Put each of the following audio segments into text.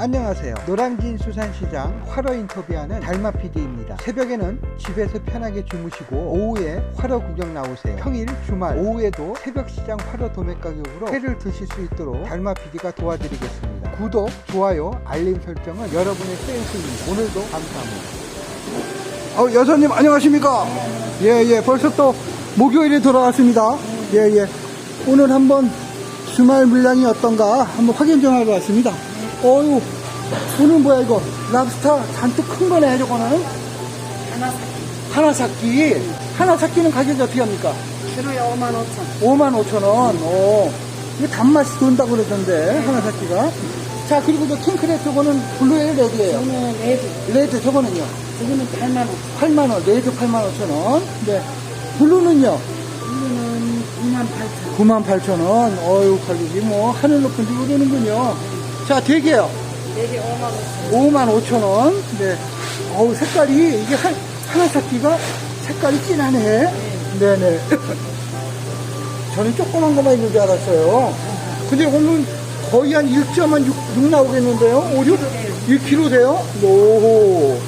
안녕하세요. 노량진 수산시장 활어 인터뷰하는 달마 PD입니다. 새벽에는 집에서 편하게 주무시고 오후에 활어 구경 나오세요. 평일, 주말, 오후에도 새벽 시장 활어 도매 가격으로 회를 드실 수 있도록 달마 PD가 도와드리겠습니다. 구독, 좋아요, 알림 설정은 여러분의 센스입니다. 오늘도 감사합니다. 어, 여사님 안녕하십니까? 예, 예. 벌써 또 목요일이 돌아왔습니다. 예, 예. 오늘 한번 주말 물량이 어떤가 한번 확인 좀 하러 왔습니다. 어유 오늘 뭐야 이거? 랍스타 잔뜩 큰 거네, 저거는. 하나 하나 삭기. 하나 삭기는 가격이 어떻게 합니까? 키로에 5만 5천. 5만 5천 원. 어. 이게 단맛이 돈다고 그러던데, 하나 삭기가. 자, 그리고 저 킹크랩 저거는 블루에일 레드예요 저는 레드. 레드 저거는요. 저기는 8만 원. 8만 원, 레드 8만 5천 원. 네. 블루는요. 이거는 2만 8천. 9만 8천 원. 어유 가격이 뭐 하늘 높은 줄 모르는군요. 자, 대게요. 네개 5만 5천. 5만 5천 원. 네. 어우, 색깔이, 이게 한, 하나 삭기가 색깔이 진하네. 네 네. 저는 조그만 것만 있는 줄 알았어요. 근데 오늘 거의 한1.6 6 나오겠는데요? 5, 6? 1kg 돼요? 오,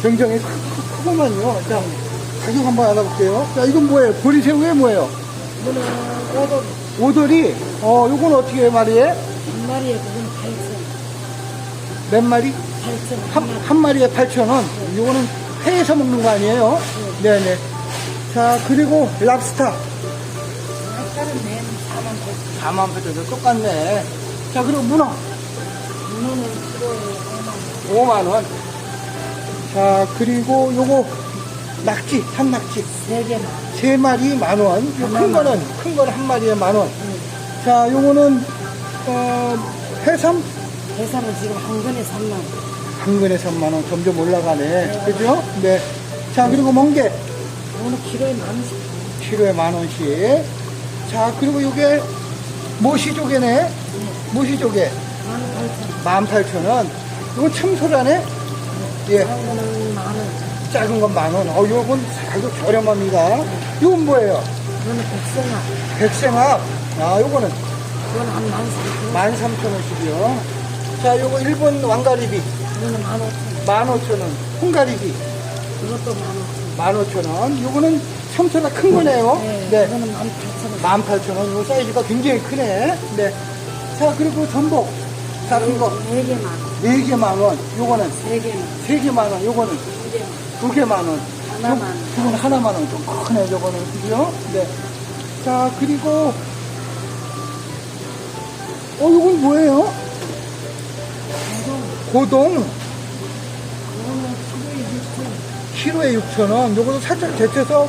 굉장히 크, 크, 크구만요. 자, 가격 한번 알아볼게요. 자, 이건 뭐예요? 보리새우에 뭐예요? 이거는 5도 오돌이, 어, 요건 어떻게 해요, 말이에? 한 마리에 그건 8천. 몇 마리? 8천. 한, 한 마리에 8,000원. 요거는 회에서 먹는 거 아니에요? 네 네. 자, 그리고 랍스타. 아까는 맨 4만 8천. 4만 8천원 똑같네. 자, 그리고 문어. 문어는 키로에 5만 원. 5만원. 자, 그리고 요거 낙지, 산낙지. 3개만. 세 마리 만 원. 요 큰. 거는, 큰 거는 한 마리에 만 원. 자, 요거는, 어, 해삼? 대사는 지금 한 근에 3만 원. 한 근에 3만 원. 점점 올라가네. 그죠? 네. 자, 그리고 멍게. 이거는 키로에 만 원. 키로에 만 원씩. 자, 그리고 요게 모시조개네. 모시조개. 만 8천. 18,000원. 이건 참소라네. 예. 만 원. 작은 건 만 원. 어, 요건 가격 저렴합니다. 이건 뭐예요? 이거는 백성아. 백생합. 아, 요거는 이거는 한 13,000원. 13,000원씩이요. 자, 요거 일본 왕가리비. 이거는 만 5천. 15,000원. 홍가리비. 이것도 만 5천. 15,000원. 요거는 참소라 큰 거네요. 네. 네. 이거는 만 8천 원. 18,000원. 요 사이즈가 굉장히 크네. 네. 자, 그리고 전복. 작은 거. 4개 만 원. 4개 만 원. 요거는 3개만. 3개 만 원. 요거는 2개만. 2개 만 원. 하나만 원. 그건 하나만 원. 좀 크네, 저거는. 그죠? 네. 자, 그리고, 어, 요건 뭐예요? 고동. 키로에 6,000원. 요거도 살짝 데쳐서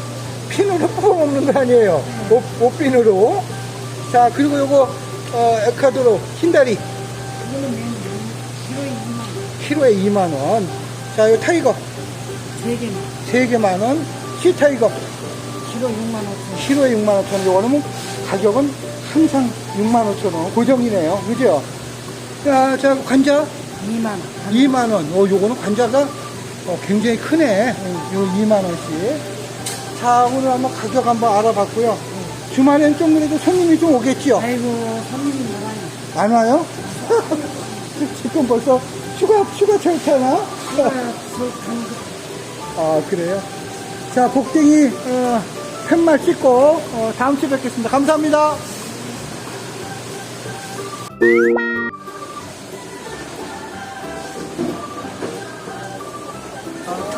핀으로 뽑아 먹는 거 아니에요? 옷, 옷핀으로. 자, 그리고 요거, 어, 에카도로, 흰다리. 키로에 2만 원. 키로에 2만원. 자, 요 타이거. 3개만. 3개 만원. 시타이거. 키로 6만 5천. 키로에 6만 5천 원. 요거는 가격은 항상 6만 5천 원. 고정이네요. 그죠? 자, 자, 관자 2만 원. 2만 원. 어, 요거는 관자가 어, 굉장히 크네. 요 2만 원씩. 자, 오늘 한번 가격 한번 알아봤고요. 주말엔 좀 그래도 손님이 좀 오겠지요? 아이고, 손님이 많아요. 안 와요? 지금 벌써 휴가, 휴가? 키가 저간 아, 그래요? 자, 복댕이, 어, 팻말 찍고, 어, 다음 주에 뵙겠습니다. 감사합니다.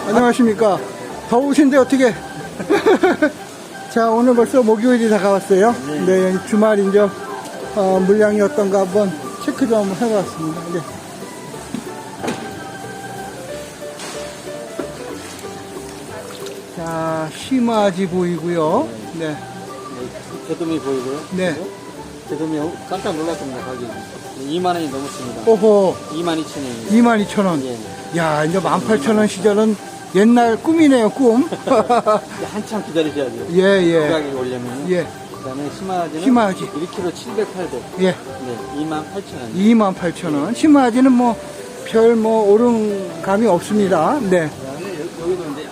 안녕하십니까. 더우신데 어떻게. 자, 오늘 벌써 목요일이 다가왔어요. 네, 주말 이제, 어, 물량이 어떤가 한번 체크 좀 한번 해봤습니다. 네. 자, 심아지 보이고요. 네. 제돔이 보이고요. 네. 제돔이 깜짝 놀랐습니다, 가격이. 2만 원이 넘었습니다. 오호, 2만 2천 원이에요. 22,000원. 예. 야, 이제 18,000원 시절은 옛날 꿈이네요, 꿈. 한참 기다리셔야 돼요. 예, 그 예. 가격이 오려면. 예, 그 다음에 심화지는 심화지. 1kg 700, 800. 예. 네, 2만 8천 원. 28,000원. 심아지는 뭐, 별 뭐, 오른 감이 없습니다. 네.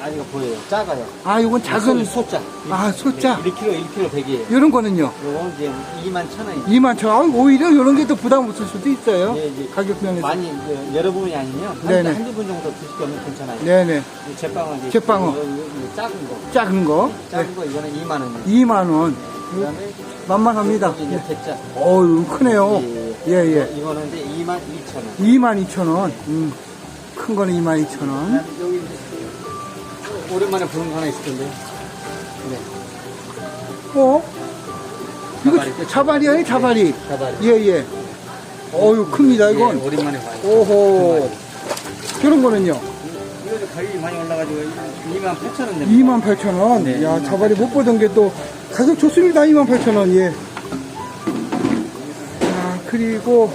아직 보여요. 작아요. 아, 요건 작은, 소, 소자. 아, 소자. 1kg, 1kg 100이에요. 요런 거는요? 요거 이제 2만 천 원이에요. 2만 천 원. 오히려 요런 게 더 부담 없을 수도 있어요. 예, 이제 가격 면에서. 많이 이제 여러 분이 아니면 네네. 한, 한두 분 정도 드실 거면 괜찮아요. 네네. 이 제빵은 이제 제빵어. 작은 거. 작은 거. 작은 거 이거는 2만 원이에요. 2만 원. 그 다음에 만만합니다. 여기 이제 예. 대짜. 어우, 크네요. 예, 예. 이거는 이제 2만 2천 원. 2만 2천 원. 음. 큰 거는 2만 2천 원. 그다음에 여기 이제 오랜만에 부른 거 하나 있을 텐데. 네. 어? 이거 자발이. 아니 자발이. 자발이. 예, 예. 어유 큽니다, 이건. 예, 오랜만에 봐요. 오호. 저런 거는요? 이거 가격이 많이 올라가지고 2만 8천 원 됩니다. 2만 8천 원. 네, 야, 28,000원. 자발이 못 보던 게 또 가격 좋습니다. 2만 8천 원. 예. 아, 그리고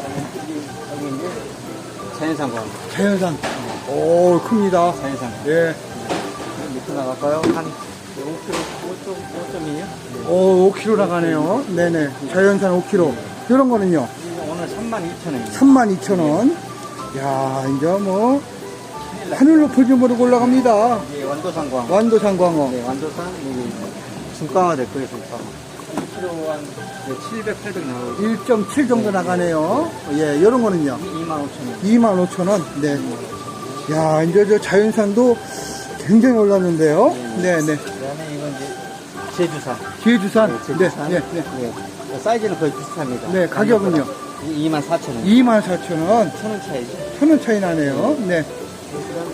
이제 자연산광. 자연산. 오, 큽니다. 자연산. 예. 밑으로 나갈까요? 한 5kg, 5.2요? 오, 5kg 나가네요. 네네. 자연산 5kg. 이런 거는요? 오늘 3만 2천 원입니다. 3만 2천 원. 야, 이제 뭐, 하늘 높을지 모르고 올라갑니다. 이게 완도산광. 완도산 광어. 네, 완도산, 여기 중강화 될 거예요, 중강화. 1kg 한 700, 800 나오고 1.7 정도 나가네요. 예, 이런 거는요? 2만 5천 원. 2만 5천 원. 네. 야, 이제 저 자연산도 굉장히 올랐는데요. 네, 네. 그 다음에 이건 이제 제주산. 제주산. 네, 네, 제주산. 네, 네. 네. 사이즈는 거의 비슷합니다. 네, 가격은요? 2만 4천 원. 2만 4천 원. 천원 차이죠. 천 원 차이 나네요. 네. 그다음에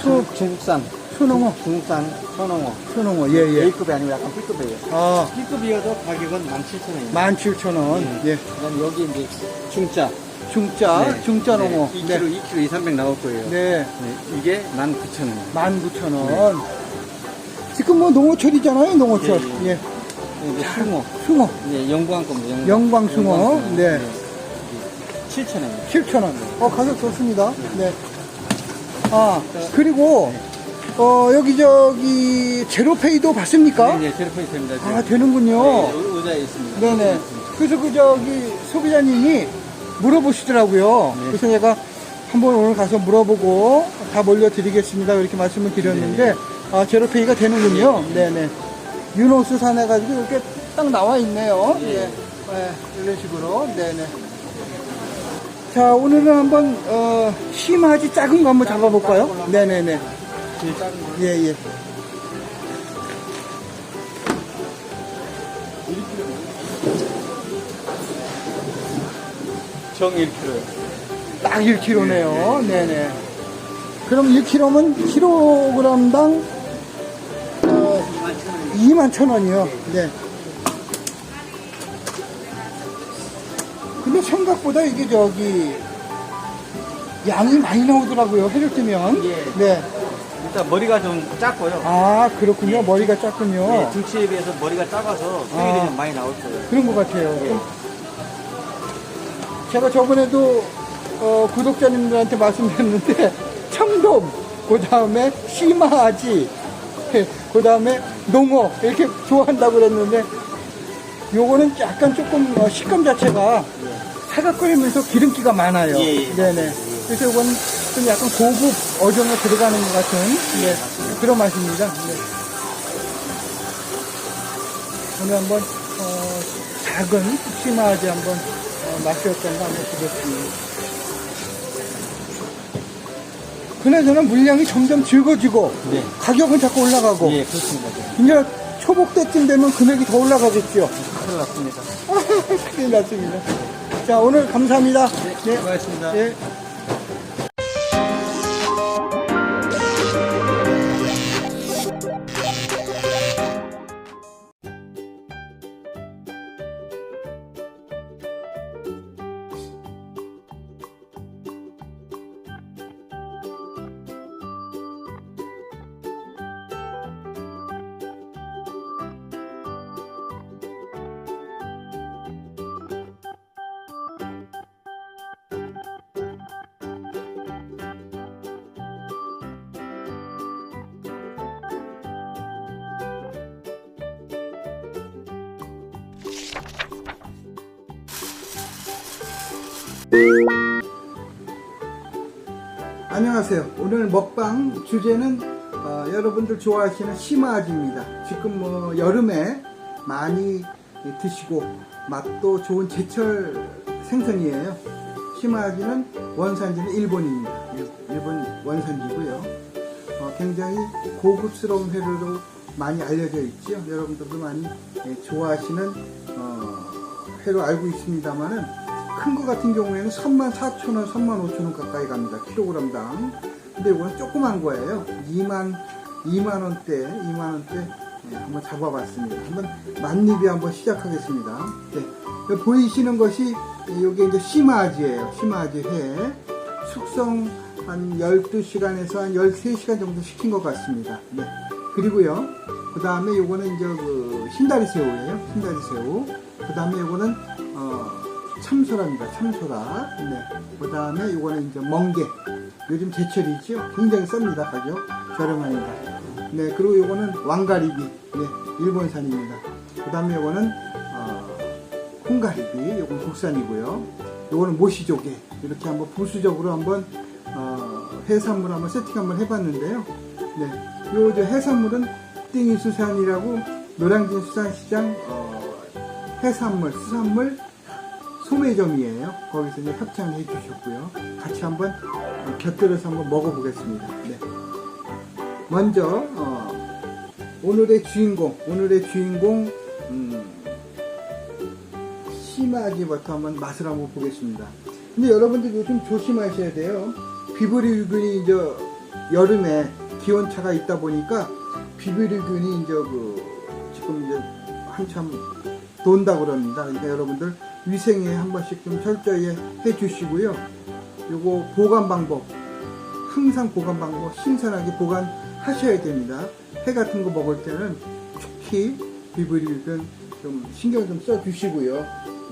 수- 수, 중국산, 순홍어, 중국산 sonong어. 순홍어. 예, 예. A급이 아니고 약간 B급이에요. 아, B급이어도 가격은 17,000원입니다. 17,000원. 예. 그다음 여기 이제 중짜. 중짜, 중짜 농어. 2kg, 네. 2kg 2, 300 나올 거예요. 네. 네, 이게 19,000원. 19,000원. 지금 뭐 농어철이잖아요, 농어철. 예, 예. 이제 숭어. 숭어, 네, 영광 겁니다. 영광. 영광숭어. 네. 7,000원입니다. 7,000원. 어, 가격 좋습니다. 네. 아, 그리고, 어, 여기 저기, 제로페이도 받습니까? 네, 네, 제로페이 됩니다. 아, 되는군요. 네, 의- 의자에 있습니다. 네네. 그래서 그 저기 소비자님이 물어보시더라고요. 네. 그래서 제가 한번 오늘 가서 물어보고 다 몰려드리겠습니다. 이렇게 말씀을 드렸는데, 아, 제로페이가 되는군요. 네네. 유노스 산해가지고 이렇게 딱 나와 있네요. 예. 예. 네, 이런 식으로. 네네. 자, 오늘은 한번, 어, 심하지 작은 거 한번 잡아볼까요? 네네네. 예, 예. 정 1kg. 딱 1kg네요. 네 네. 그럼 1kg면 킬로그램당 어, 2만 천 원이요. 네. 근데 생각보다 이게 저기 양이 많이 나오더라고요. 해를 뜨면. 예. 네. 일단 머리가 좀 작고요. 아 그렇군요. 머리가 작군요. 네, 등치에 비해서 머리가 작아서 수율이 아. 좀 많이 나올 거예요. 그런 것 같아요. 예. 좀 제가 저번에도 어, 구독자님들한테 말씀드렸는데 청돔, 그 다음에 심화아지, 그 다음에 농어 이렇게 좋아한다고 그랬는데 요거는 약간 조금 어, 식감 자체가 사각거리면서 기름기가 많아요. 예, 예. 네네. 그래서 이건 좀 약간 고급 어종에 들어가는 것 같은 네, 그런 맛입니다. 네. 오늘 한번 어, 작은 심화아지 한번 어, 맛이 어떤가 한번 보겠습니다. 그나저나 물량이 점점 적어지고 네. 가격은 자꾸 올라가고 예, 그렇습니다. 이제 초복 때쯤 되면 금액이 더 올라가겠죠. 큰일 났습니다. 큰일 났습니다. 자 오늘 감사합니다. 네, 수고하셨습니다. 예. 안녕하세요. 오늘 먹방 주제는 어, 여러분들 좋아하시는 심아지입니다. 지금 뭐 여름에 많이 드시고 맛도 좋은 제철 생선이에요. 심아지는 원산지는 일본입니다. 일본 원산지고요. 어, 굉장히 고급스러운 회로도 많이 알려져 있죠. 여러분들도 많이 예, 좋아하시는 어, 회로 알고 있습니다만은 큰 거 같은 경우에는 34,000원, 35,000원 가까이 갑니다. 킬로그램당. 근데 이거는 조그만 거예요. 2만 2만 원대, 2만 원대 예, 한번 잡아봤습니다. 한번 만입이 한번 시작하겠습니다. 네. 보이시는 것이 이게 이제 심아지예요. 심아지 회. 숙성 한 12시간에서 한 13시간 정도 시킨 것 같습니다. 네. 그리고요. 그 다음에 요거는 이제 그 흰다리 새우예요. 흰다리 새우. 그 다음에 요거는 어, 참소라입니다. 참소라. 네. 그 다음에 요거는 이제 멍게. 요즘 제철이죠. 굉장히 쌉니다. 가격. 저렴합니다. 네. 그리고 요거는 왕가리비. 네. 일본산입니다. 그 다음에 요거는 어, 콩가리비. 요건 국산이고요. 요거는 모시조개. 이렇게 한번 부수적으로 한번 어, 해산물 한번 세팅 한번 해봤는데요. 네. 요저 해산물은 띵이 수산이라고 노량진 수산시장 어, 해산물, 수산물 소매점이에요. 거기서 이제 협찬해 주셨고요. 같이 한번 어, 곁들여서 한번 먹어보겠습니다. 네. 먼저 어, 오늘의 주인공, 오늘의 주인공 음, 심하기부터 한번 맛을 한번 보겠습니다. 근데 여러분들 요즘 조심하셔야 돼요. 비브리균이 이제 여름에 기온차가 있다 보니까 비브리균이 이제 그 지금 이제 한참 돈다 그럽니다. 그러니까 여러분들 위생에 한 번씩 좀 철저히 해 주시고요. 요거 보관 방법 항상 보관 방법 신선하게 보관하셔야 됩니다. 회 같은 거 먹을 때는 특히 비브리균 좀 신경 좀 써 주시고요.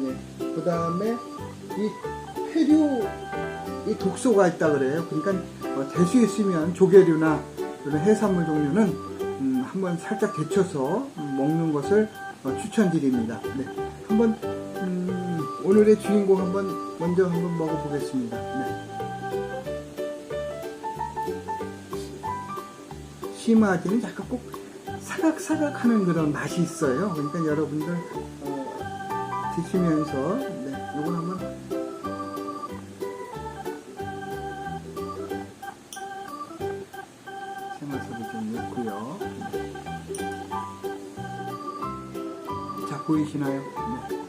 예. 그 다음에 이 폐류 이 독소가 있다 그래요. 그러니까 될수 있으면 조개류나 이런 해산물 종류는 음, 한번 살짝 데쳐서 음, 먹는 것을 어, 추천드립니다. 네. 한번 음, 오늘의 주인공 한번 먼저 한번 먹어보겠습니다. 네. 심화지는 약간 꼭 사각사각하는 그런 맛이 있어요. 그러니까 여러분들 어, 드시면서 네, 이걸 한번 생화사도 좀 넣고요. 자 보이시나요? 네.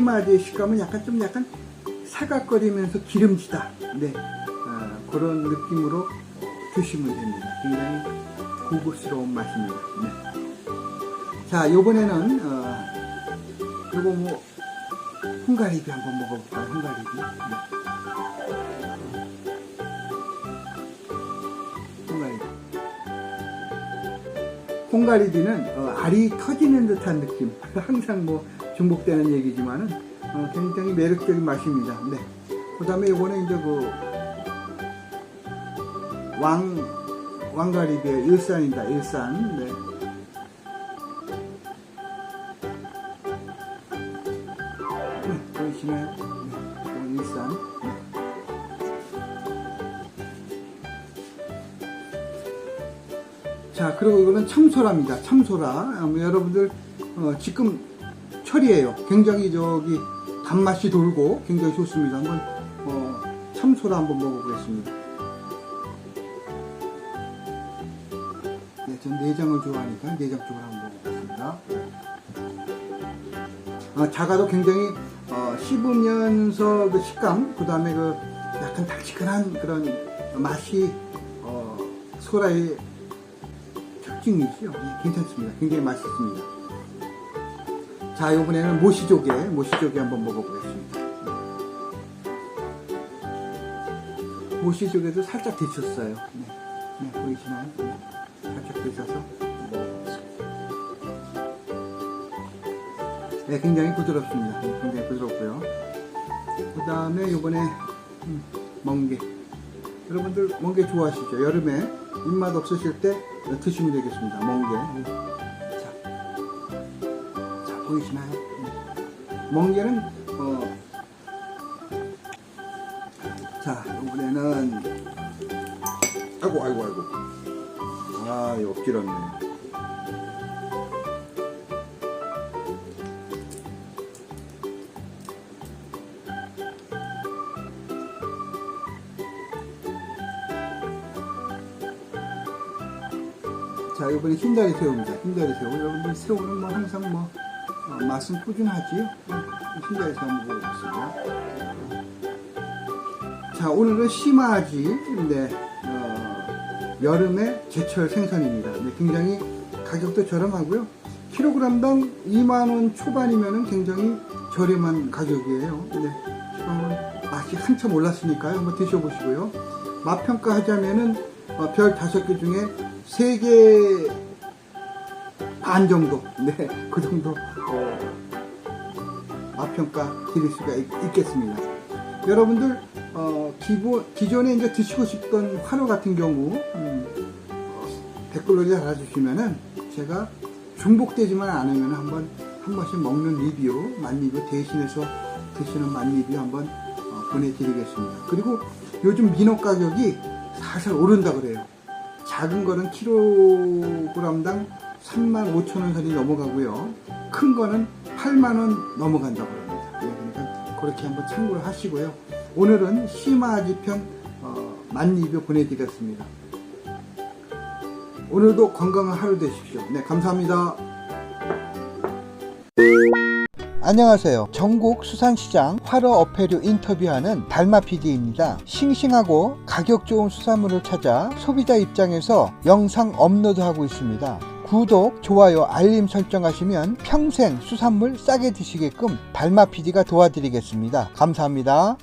심화지의 식감은 약간 좀 약간 사각거리면서 기름지다. 네, 아, 그런 느낌으로 드시면 됩니다. 굉장히 고급스러운 맛입니다. 네. 자, 요번에는 어, 요거 뭐 홍가리비 한번 먹어볼까요? 홍가리비. 네. 홍가리비. 홍가리비는 어, 알이 터지는 듯한 느낌. 항상 뭐 중복되는 얘기지만은 어, 굉장히 매력적인 맛입니다. 네. 그 다음에 이거는 이제 그 왕, 왕가리비의 일산입니다. 일산. 네. 네, 보이시나요? 네, 일산. 네. 자, 그리고 이거는 참소라입니다. 참소라. 아, 뭐 여러분들, 어, 지금 철이에요. 굉장히 저기 단맛이 돌고 굉장히 좋습니다. 한번, 어, 참소라 한번 먹어보겠습니다. 네, 전 내장을 좋아하니까 내장 쪽을 한번 먹어보겠습니다. 어, 작아도 굉장히 어, 씹으면서 그 식감, 그 다음에 그 약간 달치근한 그런 맛이 어, 소라의 특징이죠. 예, 괜찮습니다. 굉장히 맛있습니다. 자, 이번에는 모시조개, 모시조개 한번 먹어보겠습니다. 모시조개도 살짝 데쳤어요. 네, 네, 보이시나요? 네, 살짝 데쳐서 네, 굉장히 부드럽습니다. 네, 굉장히 부드럽고요. 그 다음에 요번에 음, 멍게. 여러분들 멍게 좋아하시죠? 여름에 입맛 없으실 때 드시면 되겠습니다. 멍게. 보이시나요? 네. 멍게는 어, 자, 이번에는 아이고 아이고 아이고. 아, 이거 엎질렀네. 자, 이번에 흰다리 새우입니다. 흰다리 새우. 여러분들 새우는 뭐 항상 뭐 어, 맛은 꾸준하지요. 새우 한번 먹어보겠습니다. 자, 오늘은 심화지인데 어, 여름의 제철 생선입니다. 네, 굉장히 가격도 저렴하고요. 킬로그램당 2만 원 초반이면 굉장히 저렴한 가격이에요. 네, 지금은 맛이 한참 올랐으니까요. 한번 드셔보시고요. 맛 평가하자면은 어, 별 다섯 개 중에 세개반 정도, 네, 그 정도 어, 맛 평가 드릴 수가 있, 겠습니다 여러분들 어, 기본 기존에 이제 드시고 싶던 화로 같은 경우 음, 어, 댓글로 달아주시면은 제가 중복되지만 않으면 한번 한 번씩 먹는 리뷰 만리뷰 대신해서 드시는 만리뷰 한번 어, 보내드리겠습니다. 그리고 요즘 민어 가격이 살살 오른다 그래요. 작은 거는 킬로그램당 3만 5천 원 선이 넘어가고요. 큰 거는 8만 원 넘어간다고 합니다. 네, 그러니까 그렇게 한번 참고를 하시고요. 오늘은 심화지 편 어, 만리뷰 보내드렸습니다. 오늘도 건강한 하루 되십시오. 네, 감사합니다. 안녕하세요. 전국 수산시장 활어 어패류 인터뷰하는 달마 PD입니다. 싱싱하고 가격 좋은 수산물을 찾아 소비자 입장에서 영상 업로드하고 있습니다. 구독, 좋아요, 알림 설정하시면 평생 수산물 싸게 드시게끔 달마 PD가 도와드리겠습니다. 감사합니다.